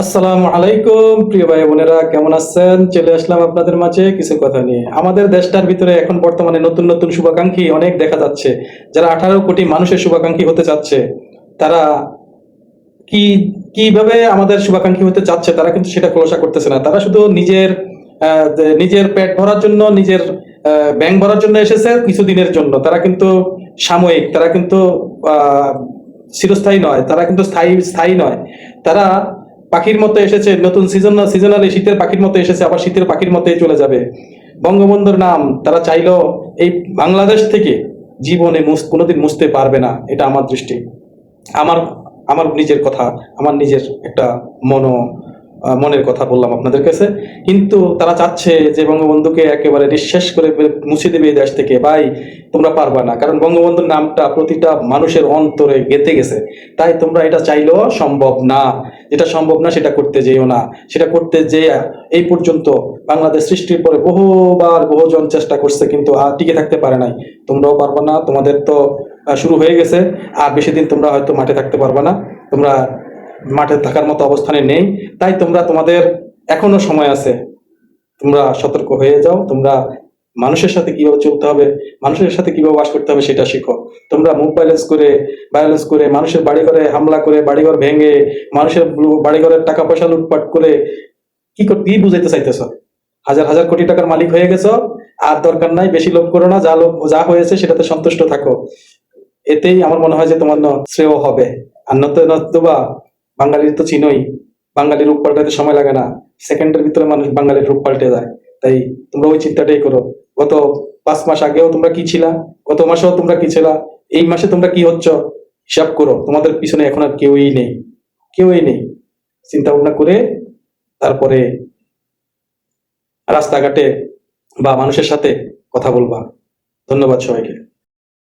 আসসালামু আলাইকুম, প্রিয় ভাই বোনেরা, কেমন আছেন? চলে আসলাম আপনাদের মাঝে কিছু কথা নিয়ে। আমাদের দেশটার ভিতরে এখন বর্তমানে নতুন নতুন শুভাকাঙ্ক্ষী অনেক দেখা যাচ্ছে। যারা আঠারো কোটি মানুষের শুভাকাঙ্ক্ষী হতে চাচ্ছে, তারা কি, কীভাবে আমাদের শুভাকাঙ্ক্ষী হতে চাচ্ছে, তারা কিন্তু সেটা খোলসা করতেছে না। তারা শুধু নিজের নিজের পেট ভরার জন্য, নিজের ব্যাংক ভরার জন্য এসেছে কিছুদিনের জন্য। তারা কিন্তু সাময়িক, তারা কিন্তু চিরস্থায়ী নয়, তারা কিন্তু স্থায়ী স্থায়ী নয়। তারা পাখির মতো এসেছে, নতুন সিজন সিজনালি শীতের পাখির মতো এসেছে, আবার শীতের পাখির মতোই চলে যাবে। বঙ্গবন্ধুর নাম, তারা চাইল এই বাংলাদেশ থেকে জীবনে কোনোদিন মুছতে পারবে না, এটা আমার দৃষ্টি। আমার আমার নিজের কথা, আমার নিজের একটা মনো মনের কথা বললাম আপনাদের কাছে। কিন্তু তারা চাচ্ছে যে বঙ্গবন্ধুকে একেবারে নিঃশেষ করে মুছে দেবে এই দেশ থেকে। ভাই, তোমরা পারবা না। কারণ বঙ্গবন্ধুর নামটা প্রতিটা মানুষের অন্তরে গেঁথে গেছে। তাই তোমরা এটা চাইলেও সম্ভব না। যেটা সম্ভব না, সেটা করতে যেও না। সেটা করতে যে এই পর্যন্ত বাংলাদেশ সৃষ্টির পরে বহুবার বহুজন চেষ্টা করছে, কিন্তু আর টিকে থাকতে পারে নাই। তোমরাও পারবে না। তোমাদের তো শুরু হয়ে গেছে। আর বেশি দিন তোমরা হয়তো মাঠে থাকতে পারবে না। তোমরা মাঠে থাকার মতো অবস্থানে নেই। তাই তোমরা তোমাদের এখনও সময় আছে। তোমরা সতর্ক হয়ে যাও। তোমরা মানুষের সাথে কীভাবে চলতে হবে, মানুষের সাথে কীভাবে বাস করতে হবে সেটা শিখো। তোমরা মুখ ব্যালেন্স করে ব্যালেন্স করে মানুষের বাড়ি ঘরে হামলা করে, বাড়িঘর ভেঙে, মানুষের বাড়ি ঘরের টাকা পয়সা লুটপাট করে কি কি বুঝাইতে চাইতেছ? হাজার হাজার কোটি টাকার মালিক হয়ে গেছো। আর দরকার নাই, বেশি লোভ করো না। যা লোভ, যা হয়েছে সেটাতে সন্তুষ্ট থাকো। এতেই আমার মনে হয় যে তোমার শ্রেয় হবে। আর নতুবা বাঙালির তো চিনোই। বাঙালির রূপ পাল্টাতে সময় লাগে না। সেকেন্ডের ভিতরে মানুষ বাঙালির রূপ পাল্টে যায়। তাই তোমরা ওই চিন্তাটাই করো। গত পাঁচ মাস আগেও তোমরা কি ছিলা? গত মাসেও তোমরা কি ছিলা? এই মাসে তোমরা কি হচ্ছ? হিসাব করো। তোমাদের পিছনে এখন আর কেউই নেই। কেউই নেই। চিন্তা ভাবনা করে তারপরে রাস্তাঘাটে বা মানুষের সাথে কথা বলবা। ধন্যবাদ সবাইকে।